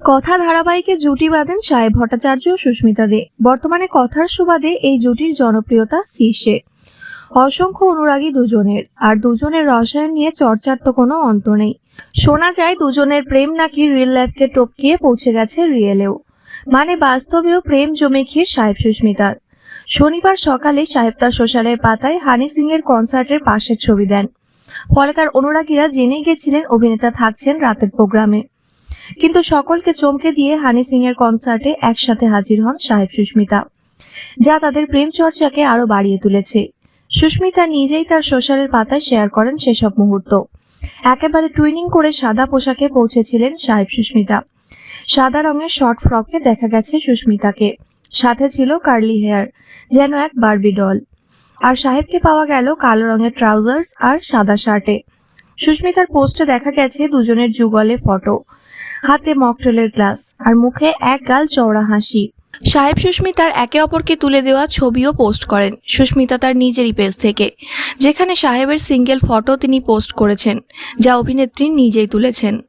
কথা ধারাবাহিকে জুটি বাঁধেন সাহেব ভট্টাচার্য ও সুস্মিতা দে। বর্তমানে কথার সুবাদে এই জুটির জনপ্রিয়তা শীর্ষে। অসংখ্য অনুরাগী দুজনের, আর দুজনের রসায়ন নিয়ে চর্চার তো কোনো অন্ত নেই। শোনা যায় দুজনের প্রেম নাকি রিয়েল লাইফকে টপকিয়ে পৌঁছে গেছে রিয়েলেও। মানে বাস্তবেও প্রেম জমে ক্ষীর সাহেব সুস্মিতার। শনিবার সকালে সাহেব তার সোশ্যালের পাতায় হানি সিং এর কনসার্টের পাশের ছবি দেন। ফলে তার অনুরাগীরা জেনে গেছিলেন অভিনেতা থাকছেন রাতের প্রোগ্রামে। কিন্তু সকলকে চমকে দিয়ে হানি সিং এর কনসার্টে একসাথে হাজির হন সাহেব সুস্মিতা, যা তাদের প্রেম চর্চাকে আরও বাড়িয়ে তুলেছে। সুস্মিতা নিজেই তার সোশ্যালের পাতায় শেয়ার করেন সেসব মুহূর্ত। একেবারে টুইনিং করে সাদা পোশাকে পৌঁছেছিলেন সাহেব সুস্মিতা। সাদা রঙের শর্ট ফ্রকে দেখা গেছে সুস্মিতাকে। সাথে ছিল কার্লি হেয়ার, যেন এক বার্বি ডল। আর সাহেবকে পাওয়া গেল কালো রঙের ট্রাউজার্স আর সাদা শার্টে। সুস্মিতার পোস্টে দেখা গেছে দুজনের যুগলে ফটো। হাতে মকটেলের গ্লাস আর মুখে এক গাল চওড়া হাসি। সাহেব সুস্মিতার একে অপরকে তুলে দেওয়া ছবিও পোস্ট করেন। সুস্মিতা তার নিজেরই পেজ থেকে, যেখানে সাহেবের সিঙ্গেল ফটো তিনি পোস্ট করেছেন, যা অভিনেত্রী নিজেই তুলেছেন।